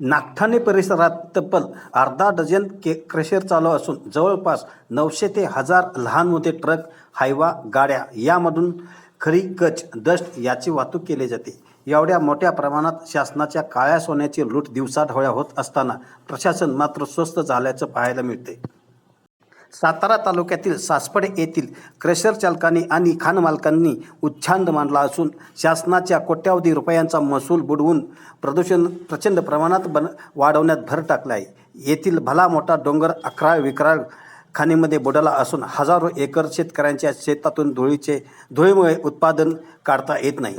नागठाणे परिसरात तब्बल अर्धा डझन के क्रेशर चालू असून जवळपास नऊशे ते हजार लहान मोठे ट्रक हायवा गाड्या यामधून खरी कच दस्ट याची वाहतूक केली जाते. एवढ्या मोठ्या प्रमाणात शासनाच्या काळ्या सोन्याची लूट दिवसाढवळ्या होत असताना प्रशासन मात्र स्वस्त झाल्याचं पाहायला मिळते सातारा तालुक्यातील सासपडे येथील क्रशर चालकांनी आणि खाणमालकांनी उच्छांद मांडला असून शासनाच्या कोट्यावधी रुपयांचा महसूल बुडवून प्रदूषण प्रचंड प्रमाणात बन वाढवण्यात भर टाकला आहे. येथील भला मोठा डोंगर अकराळ विक्राळ खाणीमध्ये बुडाला असून हजारो एकर शेतकऱ्यांच्या शेतातून धुळीचे धुळीमुळे उत्पादन काढता येत नाही.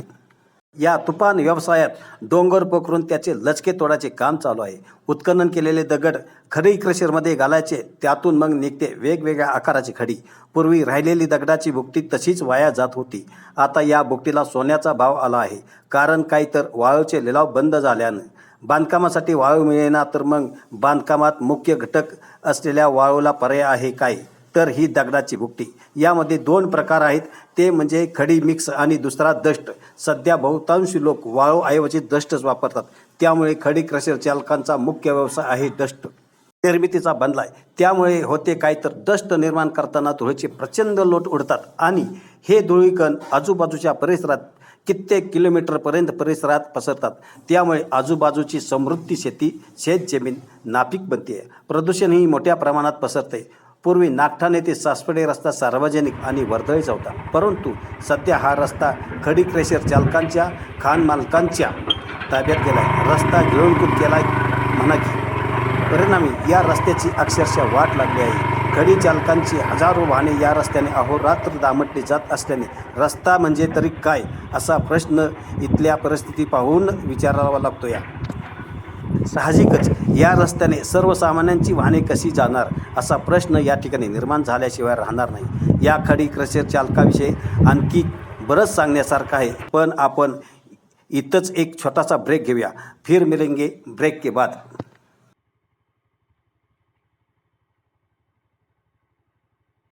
या तुफान व्यवसायात डोंगर पोखरून त्याचे लचके तोडाचे काम चालू आहे. उत्खनन केलेले दगड खडी क्रशरमध्ये घालायचे त्यातून मग निघते वेगवेगळ्या आकाराची खडी. पूर्वी राहिलेली दगडाची बुकटी तशीच वाया जात होती. आता या बुकटीला सोन्याचा भाव आला आहे. कारण काही तर वाळूचे लिलाव बंद झाल्यानं. बांधकामासाठी वाळू मिळेना तर मग बांधकामात मुख्य घटक असलेल्या वाळूला पर्याय आहे काय? तर ही दगडाची भुकटी यामध्ये दोन प्रकार आहेत. ते म्हणजे खडी मिक्स आणि दुसरा दष्ट. सध्या बहुतांश लोक वाळूऐवजी दष्टच वापरतात. त्यामुळे खडी क्रशर चालकांचा मुख्य व्यवसाय आहे दष्ट. निर्मितीचा बनला आहे. त्यामुळे होते काय तर दष्ट निर्माण करताना धुळीचे प्रचंड लोट उडतात. आणि हे धुळीकण आजूबाजूच्या परिसरात कित्येक किलोमीटरपर्यंत परिसरात पसरतात. त्यामुळे आजूबाजूची समृद्धी शेती शेतजमीन नापीक बनते. प्रदूषणही मोठ्या प्रमाणात पसरते. पूर्वी नागठाण येथे सासपडे रस्ता सार्वजनिक आणि वर्दळीचा होता. परंतु सध्या हा रस्ता खडी क्रेशर चालकांच्या खान मालकांच्या ताब्यात गेला आहे रस्ता गिळूनकूट केला म्हणा की परिणामी या रस्त्याची अक्षरशः वाट लागली आहे. खडी चालकांची हजारो वाहने या रस्त्याने अहोरात्र दामटली जात असल्याने रस्ता म्हणजे तरी काय असा प्रश्न इथल्या परिस्थिती पाहून विचारावा लागतो या. साहजिकच या रस्त्याने सर्वसामान्यांची वाहने कशी जाणार असा प्रश्न या ठिकाणी निर्माण झाल्याशिवाय राहणार नाही. या खडी क्रशर चालकाविषयी आणखी बरंच सांगण्यासारखं आहे. पण आपण इथंच एक छोटासा ब्रेक घेऊया. फिर मिलेंगे ब्रेक के बाद.